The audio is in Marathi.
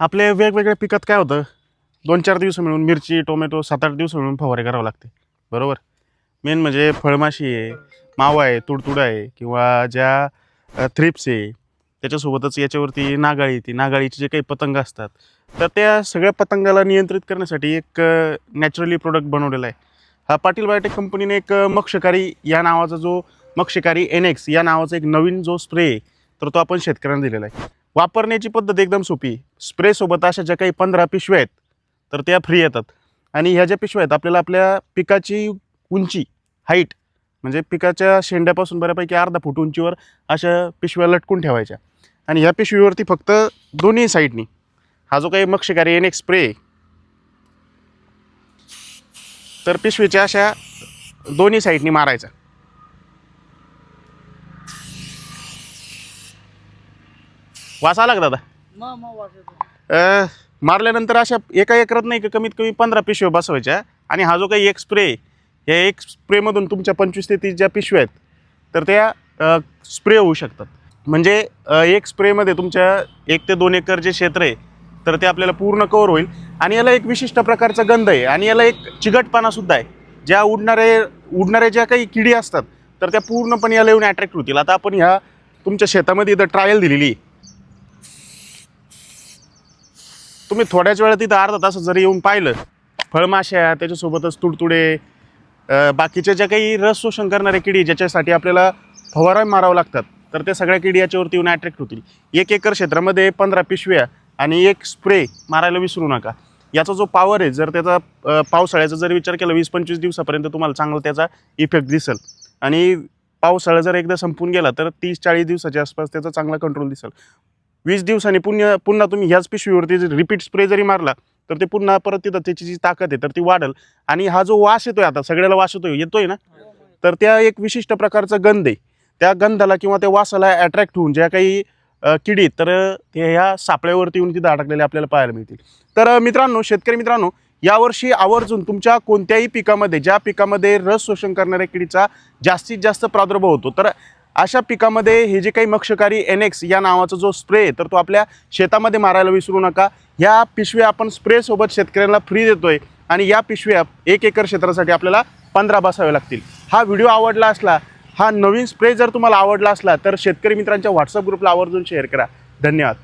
आपले वेगवेगळ्या पिकात काय होतं? दोन चार दिवस मिळून मिरची टोमॅटो सात आठ दिवस मिळून फवारे करावं लागते. बरोबर? मेन म्हणजे फळमाशी आहे मावा आहे तुडतुडा आहे किंवा ज्या थ्रिप्स आहे त्याच्यासोबतच याच्यावरती नागाळी ती नागाळीचे जे काही पतंग असतात तर त्या सगळ्या पतंगाला नियंत्रित करण्यासाठी एक नॅचरली प्रोडक्ट बनवलेला आहे. हा पाटील बायोटेक कंपनीने एक मक्षकारी या नावाचा जो मक्षकारी एनएक्स या नावाचा एक नवीन जो स्प्रे आहे तर तो आपण शेतकऱ्यांना दिलेला आहे. वापरण्याची पद्धत एकदम सोपी. स्प्रेसोबत अशा ज्या काही पंधरा पिशव्या आहेत तर त्या फ्री येतात. आणि ह्या ज्या पिशव्या आहेत आपल्याला आपल्या पिकाची उंची हाईट म्हणजे पिकाच्या शेंड्यापासून बऱ्यापैकी अर्धा फूट उंचीवर अशा पिशव्या लटकून ठेवायच्या. आणि ह्या पिशवीवरती फक्त दोन्ही साईडनी हा जो काही मक्षकारी एन एक स्प्रे तर पिशवीच्या अशा दोन्ही साईडनी मारायचा. वास आला का दादा? अ, मारल्यानंतर अशा एका एकरात नाही का कमीत कमी पंधरा पिशव्या बसवायच्या आणि हा जो काही एक स्प्रे या एक स्प्रेमधून तुमच्या पंचवीस ते तीस ज्या पिशव्या आहेत तर त्या स्प्रे होऊ शकतात. म्हणजे अ, एक स्प्रेमध्ये तुमच्या एक ते दोन एकर जे क्षेत्र आहे तर ते आपल्याला पूर्ण कवर होईल. आणि याला एक विशिष्ट प्रकारचा गंध आहे आणि याला एक चिकटपणासुद्धा आहे. ज्या उडणारे उडणाऱ्या ज्या काही किडी असतात तर त्या पूर्णपणे याला येऊन अट्रॅक्ट होतील. आता आपण ह्या तुमच्या शेतामध्ये इथं ट्रायल दिलेली आहे. तुम्ही थोड्याच वेळात तिथं अर्धा तास जरी येऊन पाहिलं फळमाश्या त्याच्यासोबतच तुडतुडे बाकीच्या ज्या काही रस शोषण करणाऱ्या किडी ज्याच्यासाठी आपल्याला फवारा मारावं लागतात तर त्या सगळ्या किडी याच्यावरती येऊन अट्रॅक्ट होतील. एक एकर क्षेत्रामध्ये पंधरा पिशव्या आणि एक स्प्रे मारायला विसरू नका. याचा जो पॉवर आहे जर त्याचा पावसाळ्याचा जर विचार केला वीस पंचवीस दिवसापर्यंत तुम्हाला चांगला त्याचा इफेक्ट दिसेल. आणि पावसाळा जर एकदा संपून गेला तर तीस चाळीस दिवसाच्या आसपास त्याचा चांगला कंट्रोल दिसेल. वीस दिवसांनी पुन्हा पुन्हा तुम्ही ह्याच पिशवीवरती जर रिपीट स्प्रे जरी मारला तर ते पुन्हा परत तिथं त्याची जी ताकद आहे तर ती वाढेल. आणि हा जो वास येतोय आता सगळ्याला वास येतोय येतोय ना? तर त्या एक विशिष्ट प्रकारचा गंध आहे. त्या गंधाला किंवा त्या वासाला अट्रॅक्ट होऊन ज्या काही किडी तर ते ह्या सापळ्यावरती येऊन तिथं अडकलेले आपल्याला पाहायला मिळतील. तर मित्रांनो शेतकरी मित्रांनो यावर्षी आवर्जून तुमच्या कोणत्याही पिकामध्ये ज्या पिकामध्ये रस शोषण करणाऱ्या किडीचा जास्तीत जास्त प्रादुर्भाव होतो तर अशा पिकामध्ये हे जे काही मक्षकारी एन एक्स या नावाचा जो स्प्रे आहे तर तो आपल्या शेतामध्ये मारायला विसरू नका. ह्या पिशव्या आपण स्प्रेसोबत शेतकऱ्यांना फ्री देतोय आणि या पिशव्या एक एकर क्षेत्रासाठी आपल्याला पंधरा बसावे लागतील. हा व्हिडिओ आवडला असला हा नवीन स्प्रे जर तुम्हाला आवडला असला तर शेतकरी मित्रांच्या व्हॉट्सअप ग्रुपला आवर्जून शेअर करा. धन्यवाद.